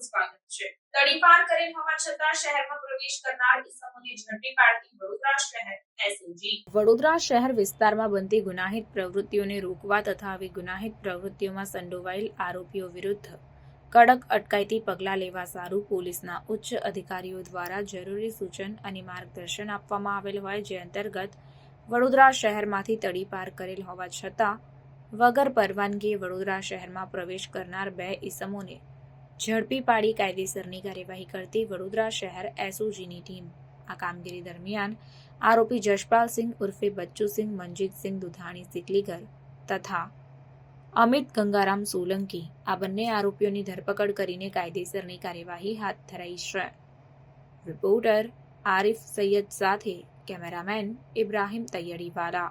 સ્વાગત છે. તડીપાર કરેલ હોવા છતાં શહેરમાં પ્રવેશ કરનાર ઇસમોને ઝડપી પાડતી વડોદરા શહેર વડોદરા શહેર વિસ્તારમાં બનતી ગુનાહિત પ્રવૃત્તિઓને રોકવા તથા આવી ગુનાહિત પ્રવૃત્તિઓમાં સંડોવાયેલ આરોપીઓ વિરુદ્ધ કડક અટકાયતી પગલાં લેવા સારું પોલીસના ઉચ્ચ અધિકારીઓ દ્વારા જરૂરી સૂચન અને માર્ગદર્શન આપવામાં આવેલ હોય જે અંતર્ગત વડોદરા શહેરમાંથી તડીપાર કરેલ હોવા છતાં વગર પરવાનગીએ વડોદરા શહેરમાં પ્રવેશ કરનાર બે ઇસમોને ઝડપી પાડી કાયદેસરની કાર્યવાહી કરતી વડોદરા શહેર એસઓજીની ટીમ. આ કામગીરી દરમિયાન આરોપી જશપાલસિંહ ઉર્ફે બચ્ચુસિંહ મનજીતસિંહ દુધાણી સિકલીગર તથા અમિત ગંગારામ સોલંકી આ બંને આરોપીઓની ધરપકડ કરીને કાયદેસરની કાર્યવાહી હાથ ધરાઈ છે. રિપોર્ટર આરિફ સૈયદ સાથે cameraman Ibrahim Taiyadiwala.